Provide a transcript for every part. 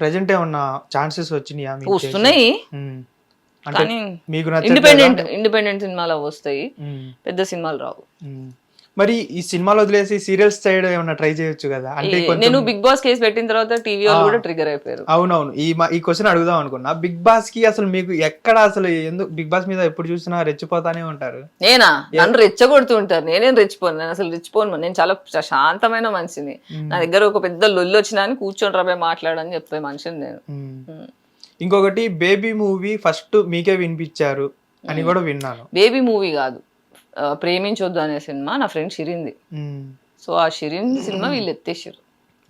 Present ఏమన్నా chances వచ్చినాయా మీకు? వస్తున్నాయి. అంటే కానీ మీకు నచ్చట్లేదా? ఇండిపెండెంట్ ఇండిపెండెంట్ సినిమాలు వస్తాయి. పెద్ద సినిమాలు రావు. మరి ఈ సినిమాలు వదిలేసి సీరియల్స్ సైడ్ ఏమన్నా ట్రై చేయొచ్చు కదా? అంటే నేను బిగ్ బాస్ కేసు పెట్టిన తర్వాత టీవీ కూడా ట్రిగర్ అయిపోయారు. అవునవును. ఈ ఈ క్వశ్చన్ అడుగుదాం అనుకున్నా. బిగ్ బాస్కి అసలు మీకు ఎక్కడ అసలు ఎందుకు బిగ్ బాస్ మీద ఎప్పుడు చూసినా రెచ్చిపోతానే ఉంటారు? నేనా? నన్ను రెచ్చగొడుతుంటారు నేనేం రెచ్చిపోను. నేను అసలు రెచ్చిపోను. నేను చాలా శాంతమైన మనిషిని. నా దగ్గర ఒక పెద్ద లొల్లి వచ్చినా అని కూర్చొని రాబోయే మాట్లాడని చెప్పే మనిషిని నేను. ఇంకొకటి బేబీ మూవీ ఫస్ట్ మీకే వినిపించారు అని కూడా విన్నాను. బేబీ మూవీ కాదు. ప్రేమించొద్దు అనే సినిమా నా ఫ్రెండ్ షిరింది. సో ఆ షిరిన్ సినిమా వీళ్ళు ఎత్తేసారు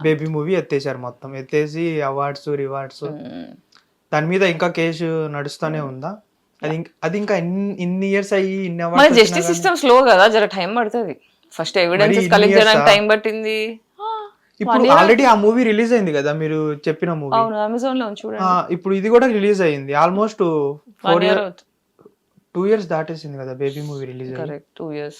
బేబీ మూవీ ఎత్తేసారు మొత్తం. ఎత్తేసి అవార్డ్స్ రివార్డ్స్. దాని మీద ఇంకా కేసు నడుస్తూనే ఉందా? అది ఇంక- అది ఇంకా ఇన్ని- ఇయర్స్ అయ్యి ఇన్ని అవార్డ్స్ జస్టిస్ సిస్టమ్ స్లో కదా జర టైం పడుతుంది. ఫస్ట్ ఎవిడెన్సెస్ ఇన్ని కలెక్ట్ చేయడానికి? టైం పట్టింది. ఇప్పుడు ఆల్రెడీ ఆ మూవీ రిలీజ్ అయింది కదా మీరు చెప్పిన మూవీ అవును అమెజాన్లో ఉంది చూడండి. ఇప్పుడు ఇది కూడా రిలీజ్ అయింది almost four year two years దాటేసింది కదా baby movie release correct two years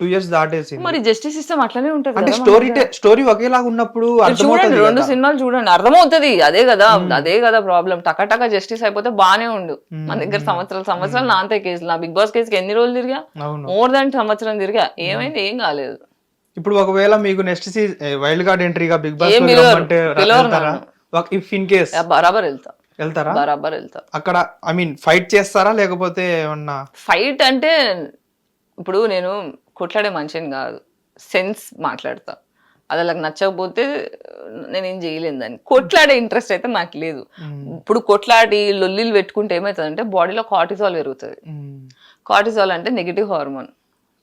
two years దాటేసింది. మరి జస్టిస్ సిస్టమ్ అట్లనే ఉంటది అంటే స్టోరీ స్టోరీ ఒకేలాగా ఉన్నప్పుడు చూడండి రెండు. సినిమాలు చూడండి అర్థమవుతుంది. అదే కదా అదే కదా ప్రాబ్లం టక జస్టిస్ అయిపోతే బానే ఉండు. మన దగ్గర సంవత్సరాలు సంవత్సరాలు నాంతే కేసులు నా బిగ్ బాస్ కేసుకి ఎన్ని రోజులు తిరిగా? మోర్ దాన్ సంవత్సరం తిరిగా. ఏమైంది? ఏం కాలేదు. ఇప్పుడు ఒకవేళ మీకు నెక్స్ట్ సీజన్ వైల్డ్ కార్డ్ ఎంట్రీగా బిగ్ బాస్ వెళ్తారా? ఇఫ్ ఇన్ కేస్ బరాబర్ వెళ్తా. వెళ్తారా? బరాబర్ వెళ్తా. అక్కడ ఐ మీన్ ఫైట్ చేస్తారా? లేకపోతే ఏమన్నా? ఫైట్ అంటే ఇప్పుడు నేను కొట్లాడే మనిషిని కాదు. సెన్స్ మాట్లాడతా. అది వాళ్ళకి నచ్చకపోతే నేనేం చేయలేను దాన్ని. కొట్లాడే ఇంట్రెస్ట్ అయితే నాకు లేదు. ఇప్పుడు కొట్లాడి లొల్లిలు పెట్టుకుంటే ఏమవుతుందంటే బాడీలో కార్టిజాల్ పెరుగుతుంది. కార్టిజాల్ అంటే నెగిటివ్ హార్మోన్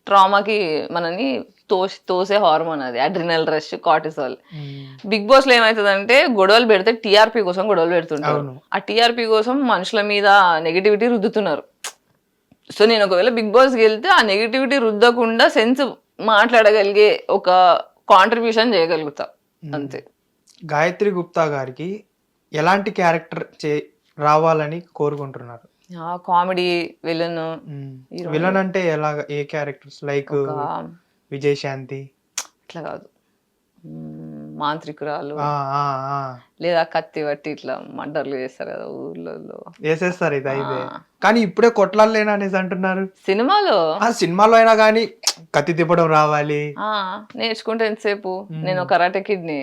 ట్రామాకి మనని తోసి తోసే హార్మోన్ అది adrenal rush cortisol hmm. Big బాస్లో ఏమవుతుందంటే గొడవలు పెడితే టీఆర్పీ కోసం గొడవలు పెడుతుంటారు. ఆ టీఆర్పీ కోసం మనుషుల మీద నెగిటివిటీ రుద్దుతున్నారు. సో నేను ఒకవేళ బిగ్ బాస్కి వెళ్తే ఆ నెగిటివిటీ రుద్దకుండా సెన్స్ మాట్లాడగలిగే ఒక కాంట్రిబ్యూషన్ చేయగలుగుతా. అంతే. గాయత్రి గుప్తా గారికి ఎలాంటి క్యారెక్టర్ చే రావాలని కోరుకుంటున్నారు? కామెడీ విలన్ విలన్ అంటే ఎలాగ ఏ క్యారెక్టర్స్? లైక్ విజయశాంతి ఇట్లా కాదు. మాంత్రికురాలు. లేదా కత్తి పట్టి ఇట్లా మర్డర్లు చేస్తారు కదా ఊర్లలో. వేసేస్తారు ఇది అయితే. కానీ ఇప్పుడే కొట్లాడలేను అనేసి అంటున్నారు. సినిమాలో? ఆ సినిమాలో అయినా కానీ కత్తి తిప్పడం రావాలి. నేర్చుకుంటే ఎంతసేపు? నేను ఒక కరాటే కిడ్ని.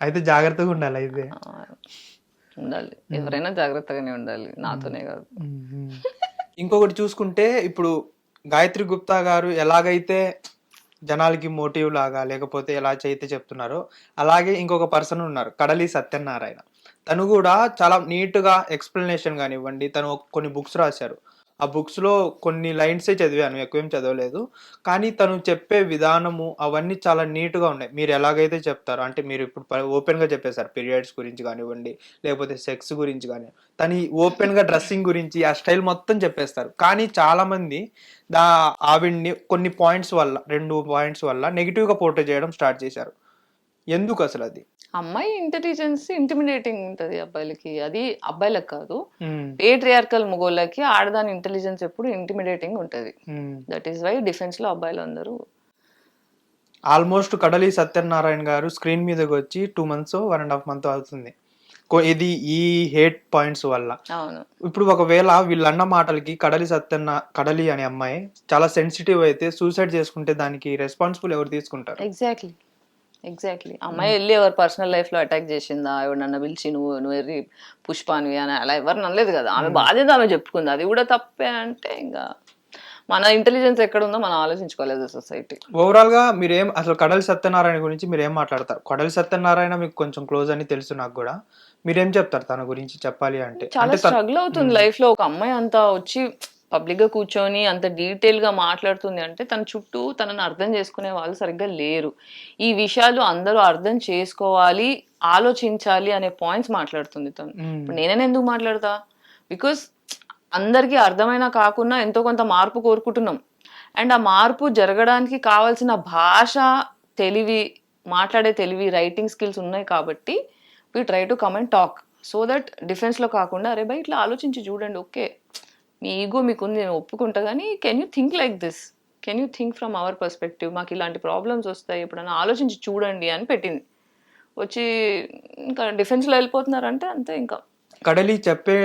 అయితే జాగ్రత్తగా ఉండాలి అయితే. ఉండాలి. ఎవరైనా జాగ్రత్తగానే ఉండాలి. నాతోనే కాదు. ఇంకొకటి చూసుకుంటే ఇప్పుడు గాయత్రి గుప్తా గారు ఎలాగైతే జనాలకి మోటివ్ లాగా లేకపోతే ఎలా అయితే చెప్తున్నారో అలాగే ఇంకొక పర్సన్ ఉన్నారు కడలి సత్యనారాయణ. తను కూడా చాలా నీట్గా ఎక్స్ప్లెనేషన్ కానివ్వండి తను కొన్ని బుక్స్ రాశారు. ఆ బుక్స్లో కొన్ని లైన్సే చదివాను ఎక్కువేం చదవలేదు. కానీ తను చెప్పే విధానము అవన్నీ చాలా నీట్గా ఉన్నాయి. మీరు ఎలాగైతే చెప్తారో అంటే మీరు ఇప్పుడు ప- ఓపెన్గా చెప్పేశారు పీరియడ్స్ గురించి కానివ్వండి లేకపోతే సెక్స్ గురించి కానీ తను ఓపెన్గా డ్రెస్సింగ్ గురించి ఆ స్టైల్ మొత్తం చెప్పేస్తారు. కానీ చాలామంది దా ఆవిడ్ని కొన్ని పాయింట్స్ వల్ల రెండు పాయింట్స్ వల్ల నెగిటివ్గా పోర్ట్రే చేయడం స్టార్ట్ చేశారు. ఎందుకు అసలు అది అమ్మాయి ఇంటెలిజెన్స్ ఇంటిమిడేటింగ్ ఉంటది అబ్బాయిలకి. అది అబ్బాయిలకు కాదు. పేట్రియార్కల్ మొగోళ్ళకి ఆడదాని ఇంటెలిజెన్స్ ఎప్పుడు ఇంటిమిడేటింగ్ ఉంటది. దట్ ఈస్ వై డిఫెన్స్లో అబ్బాయిలు అందరూ ఆల్మోస్ట్ కడలి సత్యనారాయణ గారు స్క్రీన్ మీదకి వచ్చి two months one and half month అవుతుంది. ఇది ఈ హేట్ పాయింట్స్ వల్ల. ఇప్పుడు ఒకవేళ వీళ్ళన్న మాటలకి కడలి సత్యన్న కడలి అనే అమ్మాయి చాలా సెన్సిటివ్ అయితే సూసైడ్ చేసుకుంటే దానికి రెస్పాన్సిబుల్ ఎవరు తీసుకుంటారు? ఎగ్జాక్ట్లీ ఎగ్జాక్ట్లీ అమ్మాయి వెళ్ళి ఎవరు పర్సనల్ లైఫ్లో అటాక్ చేసిందా? ఎవరు నన్ను పిలిచి నువ్వు నువ్వు ఎర్రి పుష్పానివి అని అలా ఎవరు నమ్మలేదు కదా. ఆమె బాధ్యత ఆమె చెప్పుకుంది. అది కూడా తప్పే అంటే ఇంకా మన ఇంటెలిజెన్స్ ఎక్కడ ఉందో మనం ఆలోచించుకోలేదు సొసైటీ ఓవరాల్గా మీరేం అసలు కడలి సత్యనారాయణ గురించి మీరు ఏం మాట్లాడతారు? కడలి సత్యనారాయణ మీకు కొంచెం క్లోజ్ అని తెలుసు నాకు కూడా. మీరేం చెప్తారు తన గురించి చెప్పాలి అంటే? చాలా స్ట్రగుల్ అవుతుంది లైఫ్లో. ఒక అమ్మాయి అంతా వచ్చి పబ్లిక్గా కూర్చొని అంత డీటెయిల్గా మాట్లాడుతుంది అంటే తన చుట్టూ తనని అర్థం చేసుకునే వాళ్ళు సరిగ్గా లేరు. ఈ విషయాలు అందరూ అర్థం చేసుకోవాలి ఆలోచించాలి అనే పాయింట్స్ మాట్లాడుతుంది తను. ఇప్పుడు నేనే ఎందుకు మాట్లాడతా? బికాస్ అందరికీ అర్థమైనా కాకుండా ఎంతో కొంత మార్పు కోరుకుంటున్నాం. అండ్ ఆ మార్పు జరగడానికి కావాల్సిన భాష తెలివి మాట్లాడే తెలివి రైటింగ్ స్కిల్స్ ఉన్నాయి కాబట్టి we try to come and talk so that డిఫెన్స్లో కాకుండా అరే బై ఇట్లా ఆలోచించి చూడండి ఓకే. మీ ఈగో మీకుంది నేను ఒప్పుకుంటా కానీ can you think like this can you think from our perspective మాకు ఇలాంటి ప్రాబ్లమ్స్ వస్తాయి ఎప్పుడైనా ఆలోచించి చూడండి అని పెట్టింది. వచ్చి ఇంకా డిఫెన్స్లో వెళ్ళిపోతున్నారంటే అంతే ఇంకా. కడలి చెప్పే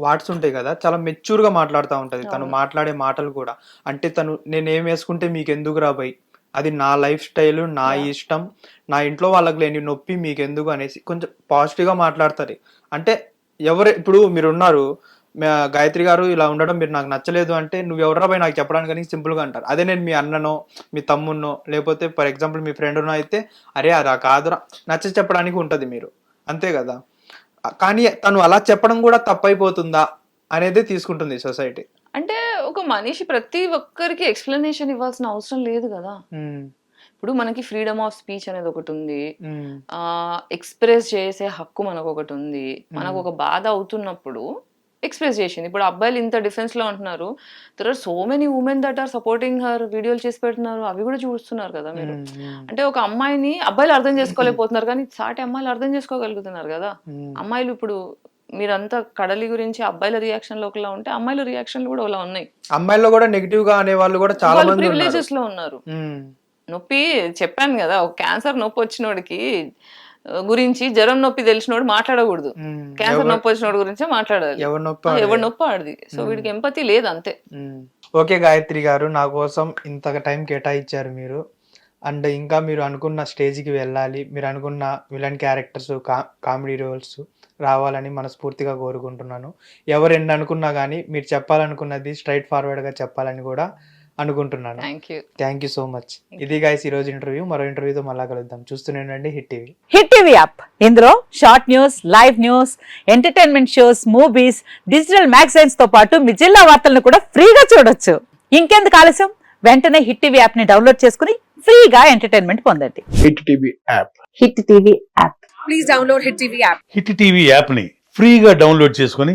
వాట్స్ ఉంటాయి కదా చాలా మెచ్యూర్గా మాట్లాడుతూ ఉంటది. తను మాట్లాడే మాటలు కూడా. అంటే తను నేను ఏం వేసుకుంటే మీకు ఎందుకు రాబోయ్ అది నా లైఫ్ స్టైల్ నా ఇష్టం నా ఇంట్లో వాళ్ళకి లేని నొప్పి మీకు ఎందుకు అనేసి కొంచెం పాజిటివ్గా మాట్లాడతారు అంటే ఎవరు ఇప్పుడు మీరు ఉన్నారు మే- గాయత్రి గారు ఇలా ఉండడం మీరు నాకు నచ్చలేదు అంటే నువ్వు ఎవరా పోయి నాకు చెప్పడానికి కానీ సింపుల్గా అంటారు. అదే నేను మీ అన్ననో మీ తమ్మున్నో లేకపోతే ఫర్ ఎగ్జాంపుల్ మీ ఫ్రెండ్నో అయితే అరే అదా కాదురా నచ్చ చెప్పడానికి ఉంటది మీరు. అంతే కదా? కానీ తను అలా చెప్పడం కూడా తప్పైపోతుందా అనేది తీసుకుంటుంది సొసైటీ. అంటే ఒక మనిషి ప్రతి ఒక్కరికి ఎక్స్ప్లెనేషన్ ఇవ్వాల్సిన అవసరం లేదు కదా? ఇప్పుడు మనకి ఫ్రీడమ్ ఆఫ్ స్పీచ్ అనేది ఒకటి ఉంది. ఆ ఎక్స్ప్రెస్ చేసే హక్కు మనకు ఒకటి ఉంది. మనకు ఒక బాధ అవుతున్నప్పుడు ఎక్స్ప్రెస్ చేసింది. ఇప్పుడు అబ్బాయిలు ఇంత డిఫెన్స్లో ఉంటున్నారు. There are so many women that are supporting her వీడియోలు చేసి పెడుతున్నారు. అవి కూడా చూస్తున్నారు కదా మీరు. అంటే ఒక అమ్మాయిని అబ్బాయిలు అర్థం చేసుకోలేకపోతున్నారు కానీ సాటి అమ్మాయిలు అర్థం చేసుకోగలుగుతున్నారు కదా. అమ్మాయిలు ఇప్పుడు మీరంతా కడలి గురించి అబ్బాయిల రియాక్షన్లు ఒకలా ఉంటే అమ్మాయిల రియాక్షన్లు కూడా ఒకలా ఉన్నాయి. అమ్మాయిల్లో కూడా నెగిటివ్గా అనే వాళ్ళు కూడా చాలా మంది ప్రివిలేజెస్లో ఉన్నారు. నొప్పి చెప్పాను కదా ఒక క్యాన్సర్ నొప్పి వచ్చినోడికి గురించి జ్వరం నొప్పి తెలిసినోడు మాట్లాడకూడదు. క్యాన్సర్ నొప్పి వచ్చినోడి గురించే మాట్లాడాలి. ఎవరి నొప్పి. ఎవరి నొప్పి ఆడిది. సో వీడికి ఎంపతి లేదు అంతే. ఓకే గాయత్రి గారు నా కోసం ఇంత టైం కేటాయించారు మీరు. అండ్ ఇంకా మీరు అనుకున్న స్టేజ్కి వెళ్ళాలి మీరు అనుకున్న విలన్ క్యారెక్టర్స్ కా కామెడీ రోల్స్ రావాలని మనస్ఫూర్తిగా కోరుకుంటున్నాను. ఎవరు ఎన్ని అనుకున్నా కానీ మీరు చెప్పాలనుకున్నది స్ట్రైట్ ఫార్వర్డ్గా చెప్పాలని కూడా అనుకుంటున్నాను. Thank you thank you so much ఇది గాయస్ ఈరోజు ఇంటర్వ్యూ మరో ఇంటర్వ్యూతో మళ్ళా కలుద్దాం. చూస్తూనే ఉండండి hit TV hit TV app ఇందులో short news live news entertainment shows movies digital మ్యాగజైన్స్తో పాటు మీ జిల్లా వార్తలను కూడా ఫ్రీగా చూడొచ్చు. ఇంకెందుకు ఆలస్యం? వెంటనే హిట్ టీవీ యాప్ని డౌన్లోడ్ చేసుకుని ఫ్రీగా ఎంటర్టైన్మెంట్ పొందండి. Hit TV app hit TV app hit TV యాప్ని ఫ్రీగా డౌన్లోడ్ చేసుకొని